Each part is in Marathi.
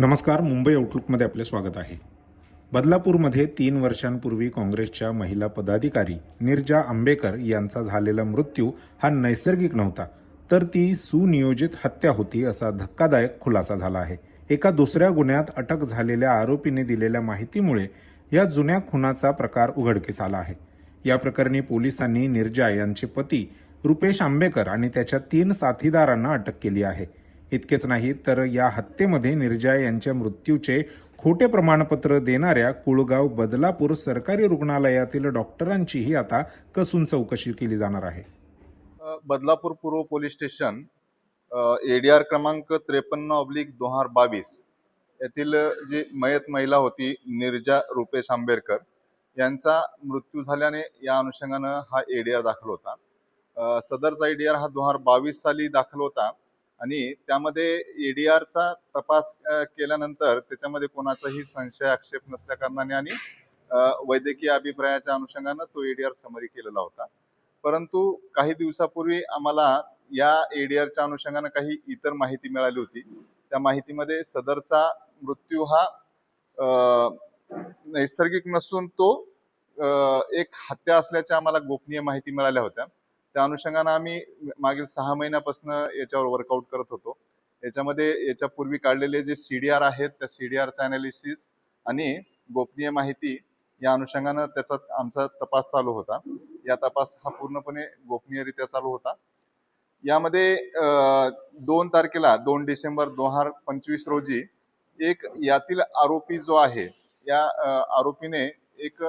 नमस्कार मुंबई आउटलुकमध्ये आपले स्वागत आहे. बदलापूरमध्ये तीन वर्षांपूर्वी काँग्रेसच्या महिला पदाधिकारी निर्जा आंबेकर यांचा झालेला मृत्यू हा नैसर्गिक नव्हता तर ती सुनियोजित हत्या होती असा धक्कादायक खुलासा झाला आहे. एका दुसऱ्या गुन्ह्यात अटक झालेल्या आरोपीने दिलेल्या माहितीमुळे या जुन्या खुनाचा प्रकार उघडकीस आला आहे. या प्रकरणी पोलिसांनी निर्जा यांचे पती रुपेश आंबेकर आणि त्याच्या तीन साथीदारांना अटक केली आहे. इतकेच नाही तर या हत्येमध्ये निर्जा यांच्या मृत्यूचे खोटे प्रमाणपत्र देणाऱ्या कुळगाव बदलापूर सरकारी रुग्णालयातील डॉक्टरांचीही आता कसून चौकशी केली जाणार आहे. बदलापूर पूर्व पोलीस स्टेशन एडीआर क्रमांक त्रेपन्न ऑब्लिक दोन हजार बावीस येथील जी मयत महिला होती निर्जा रुपेश आंबेडकर यांचा मृत्यू झाल्याने या अनुषंगानं हा एडीआर दाखल होता. सदरचा एडीआर हा दोन हजार बावीस साली दाखल होता. आणि त्यामध्ये एडीआरचा तपास केल्यानंतर त्याच्यामध्ये कोणाचाही संशय आक्षेप नसल्या कारणाने आणि वैद्यकीय अभिप्रायाच्या अनुषंगानं तो एडीआर समरी केलेला होता. परंतु काही दिवसापूर्वी आम्हाला या एडीआरच्या अनुषंगानं काही इतर माहिती मिळाली होती. त्या माहितीमध्ये सदरचा मृत्यू हा नैसर्गिक नसून तो एक हत्या असल्याच्या आम्हाला गोपनीय माहिती मिळाल्या होत्या. त्या अनुषंगानं आम्ही मागील सहा महिन्यापासून याच्यावर वर्कआउट करत होतो. याच्यामध्ये याच्यापूर्वी काढलेले जे सीडीआर आहेत त्या सीडीआरचा अनालिसिस आणि गोपनीय माहिती या अनुषंगानं त्याचा आमचा तपास चालू होता. या तपास हा पूर्णपणे गोपनीयरित्या चालू होता. यामध्ये दोन तारखेला दोन डिसेंबर दोन हजार पंचवीस रोजी एक यातील आरोपी जो आहे या आरोपीने एक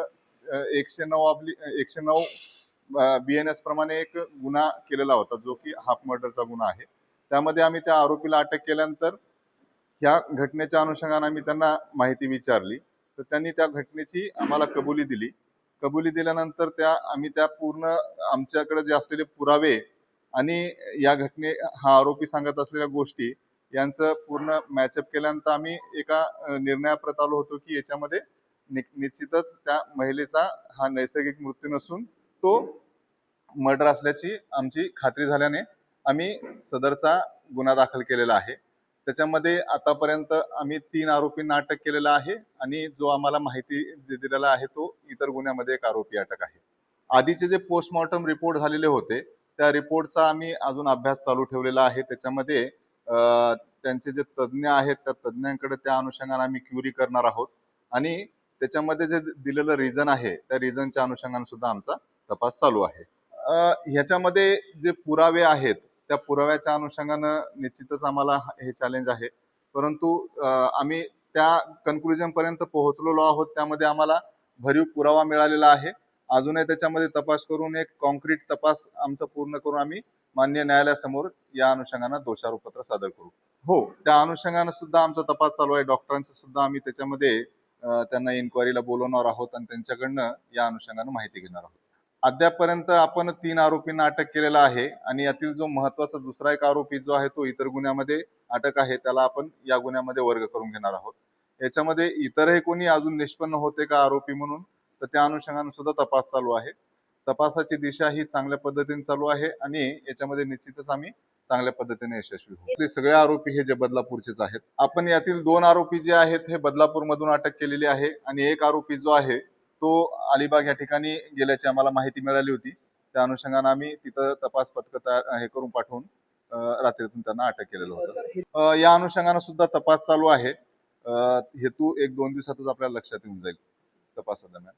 एकशे नऊ आपली एकशे नऊ बी एन एस प्रमाणे एक गुन्हा केलेला होता जो की हाफ मर्डरचा गुन्हा आहे. त्यामध्ये आम्ही त्या आरोपीला अटक केल्यानंतर ह्या घटनेच्या अनुषंगाने आम्ही त्यांना माहिती विचारली. तर त्यांनी त्या घटनेची आम्हाला कबुली दिली. कबुली दिल्यानंतर त्या आम्ही त्या पूर्ण आमच्याकडे जे असलेले पुरावे आणि या घटने हा आरोपी सांगत असलेल्या गोष्टी यांचं पूर्ण मॅचअप केल्यानंतर आम्ही एका निर्णयाप्रत आलो होतो की याच्यामध्ये नि- निश्चितच त्या महिलेचा हा नैसर्गिक मृत्यू नसून तो मर्डर असल्याची आमची खात्री झाल्याने आम्ही सदरचा गुन्हा दाखल केलेला आहे. त्याच्यामध्ये आतापर्यंत आम्ही तीन आरोपींना अटक केलेला आहे आणि जो आम्हाला माहिती दिलेला आहे तो इतर गुन्ह्यामध्ये एक आरोपी अटक आहे. आधीचे जे पोस्टमॉर्टम रिपोर्ट झालेले होते त्या रिपोर्टचा आम्ही अजून अभ्यास चालू ठेवलेला आहे. त्याच्यामध्ये त्यांचे जे तज्ज्ञ आहेत त्या तज्ज्ञांकडे त्या अनुषंगाने आम्ही क्युरी करणार आहोत. आणि त्याच्यामध्ये जे दिलेलं रिझन आहे त्या रिझनच्या अनुषंगाने सुद्धा आमचा तपास चालू आहे. ह्याच्यामध्ये जे पुरावे आहेत त्या पुराव्याच्या अनुषंगानं निश्चितच आम्हाला हे चॅलेंज आहे. परंतु आम्ही त्या कन्क्लुजन पर्यंत पोहोचलेलो आहोत त्यामध्ये आम्हाला भरीव पुरावा मिळालेला आहे. अजूनही त्याच्यामध्ये तपास करून एक कॉन्क्रीट तपास आमचा पूर्ण करून आम्ही मान्य न्यायालयासमोर या अनुषंगानं दोषारोपत्र सादर करू. हो त्या अनुषंगानं सुद्धा आमचा तपास चालू आहे. डॉक्टरांचं सुद्धा आम्ही त्याच्यामध्ये त्यांना इन्क्वायरीला बोलवणार आहोत आणि त्यांच्याकडनं या अनुषंगानं माहिती घेणार आहोत. अद्यापपर्यंत आपण तीन आरोपींना अटक केलेला आहे आणि यातील जो महत्त्वाचा दुसरा एक आरोपी जो आहे तो इतर गुन्ह्यामध्ये अटक आहे त्याला आपण या गुन्ह्यामध्ये वर्ग करून घेणार आहोत. याच्यामध्ये इतरही कोणी अजून निष्पन्न होते का आरोपी म्हणून तर त्या अनुषंगाने सुद्धा तपास चालू आहे. तपासाची दिशा ही चांगल्या पद्धतीने चालू आहे आणि याच्यामध्ये निश्चितच आम्ही चांगल्या पद्धतीने यशस्वी होऊ. ते सगळे आरोपी हे जे बदलापूरचेच आहेत. आपण यातील दोन आरोपी जे आहेत हे बदलापूर मधून अटक केलेली आहे आणि एक आरोपी जो आहे तो अलिबाग या ठिकाणी गेल्याची आम्हाला माहिती मिळाली होती. त्या अनुषंगाने आम्ही तिथं तपास पथक तयार हे करून पाठवून रात्रीतून त्यांना अटक केलेलं होतं. या अनुषंगाने सुद्धा तपास चालू आहे. हेतू एक दोन दिवसातच आपल्याला लक्षात येऊन जाईल तपासादरम्यान.